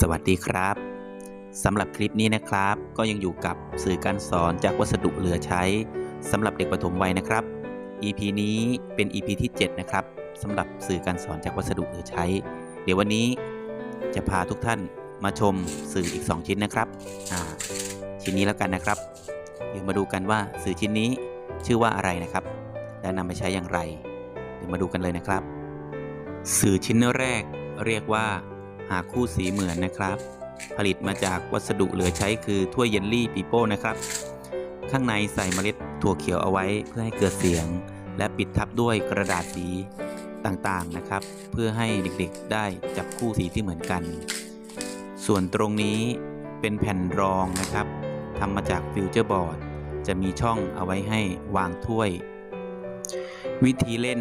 สวัสดีครับสำหรับคลิปนี้นะครับ ก็ยังอยู่กับสื่อการสอนจากวัสดุเหลือใช้สำหรับเด็กปฐมวัยนะครับ EP นี้เป็น EP ที่ 7 นะครับสำหรับสื่อการสอนจากวัสดุเหลือใช้ เดี๋ยววันนี้จะพาทุกท่านมาชมสื่ออีก 2 ชิ้นนะครับชิ้นนี้แล้วกันนะครับ เดี๋ยวมาดูกันว่าสื่อชิ้นนี้ชื่อว่าอะไรนะครับ และนำไปใช้อย่างไร เดี๋ยวมาดูกันเลยนะครับ สื่อชิ้นแรกเรียกว่า หาคู่สีเหมือนนะครับ ผลิตมาจากวัสดุเหลือใช้คือถ้วยเยลลี่ปีโป้นะครับ ข้างในใส่เมล็ดถั่วเขียวเอาไว้เพื่อให้เกิดเสียง และปิดทับด้วยกระดาษสีต่างๆนะครับ เพื่อให้เด็กๆได้จับคู่สีที่เหมือนกัน ส่วนตรงนี้เป็นแผ่นรองนะครับทำมาจากฟิวเจอร์บอร์ดจะมีช่องเอาไว้ให้วางถ้วย วิธีเล่น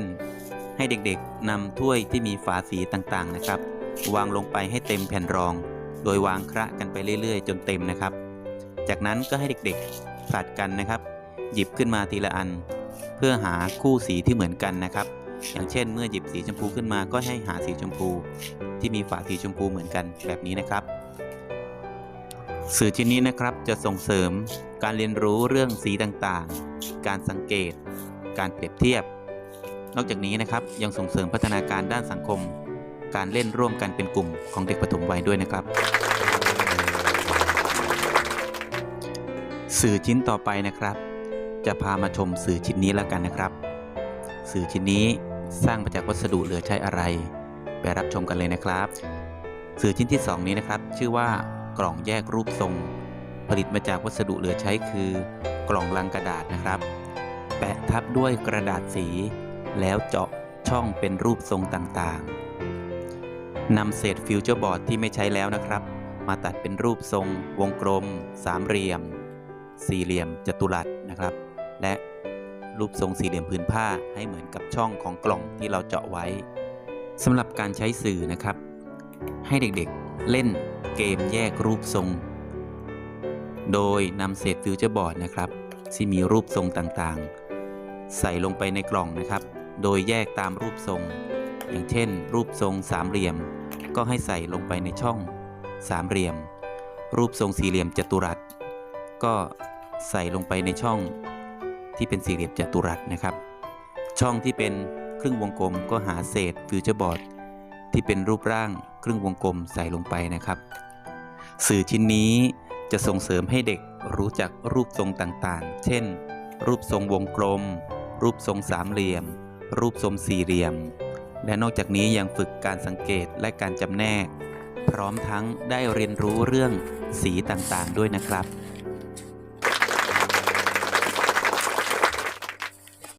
ให้เด็กๆนำถ้วยที่มีฝาสีต่างๆนะครับ วางลงไปให้เต็มแผ่นรอง โดยวางคระกันไปเรื่อย ๆ จนเต็มนะครับ จากนั้นก็ให้เด็กๆผลัดกันนะครับ หยิบขึ้นมาทีละอัน เพื่อหาคู่สีที่เหมือนกันนะครับ อย่างเช่น เมื่อหยิบสีชมพูขึ้นมาก็ให้หาสีชมพู ที่มีฝาสีชมพูเหมือนกันแบบนี้นะครับสื่อชิ้นนี้นะครับจะส่งเสริมการเรียนรู้เรื่องสีต่างๆ การสังเกต การเปรียบเทียบ นอกจากนี้นะครับยังส่งเสริมพัฒนาการด้านสังคม การเล่นร่วมกันเป็นกลุ่มของเด็กปฐมวัยด้วยนะครับ สื่อชิ้นต่อไปนะครับ จะพามาชมสื่อชิ้นนี้แล้วกันนะครับ สื่อชิ้นนี้สร้างมาจากวัสดุเหลือใช้อะไร ไปรับชมกันเลยนะครับ สื่อชิ้นที่ 2 นี้นะครับ ชื่อว่ากล่องแยกรูปทรง ผลิตมาจากวัสดุเหลือใช้คือ กล่องลังกระดาษนะครับ แปะทับด้วยกระดาษสี แล้วเจาะช่องเป็นรูปทรงต่างๆ นำเศษฟิวเจอร์บอร์ดที่ไม่ใช้แล้วนะครับ มาตัดเป็นรูปทรง วงกลม สามเหลี่ยม สี่เหลี่ยมจัตุรัสนะครับ และรูปทรงสี่เหลี่ยมพื้นผ้าให้เหมือนกับช่องของกล่องที่เราเจาะไว้สำหรับการใช้สื่อนะครับ ให้เด็กๆเล่นเกมแยกรูปทรง โดยนำเศษฟิวเจอร์บอร์ดนะครับ ที่มีรูปทรงต่างๆ ใส่ลงไปในกล่องนะครับ โดยแยกตามรูปทรง อย่างเช่น รูปทรงสามเหลี่ยม ก็ให้ใส่ลงไปในช่องสามเหลี่ยม รูปทรงสี่เหลี่ยมจัตุรัส ก็ใส่ลงไปในช่องที่เป็นสี่เหลี่ยมจัตุรัสนะครับ ช่องที่เป็นครึ่งวงกลมก็หาเศษฟิวเจอร์บอร์ดที่เป็นรูปร่างครึ่งวงกลมใส่ลงไปนะครับ สื่อชิ้นนี้จะส่งเสริมให้เด็กรู้จักรูปทรงต่างๆ เช่น รูปทรงวงกลม รูปทรงสามเหลี่ยม รูปทรงสี่เหลี่ยม และนอกจากนี้ยังฝึกการสังเกตและการจำแนก พร้อมทั้งได้เรียนรู้เรื่องสีต่างๆด้วยนะครับ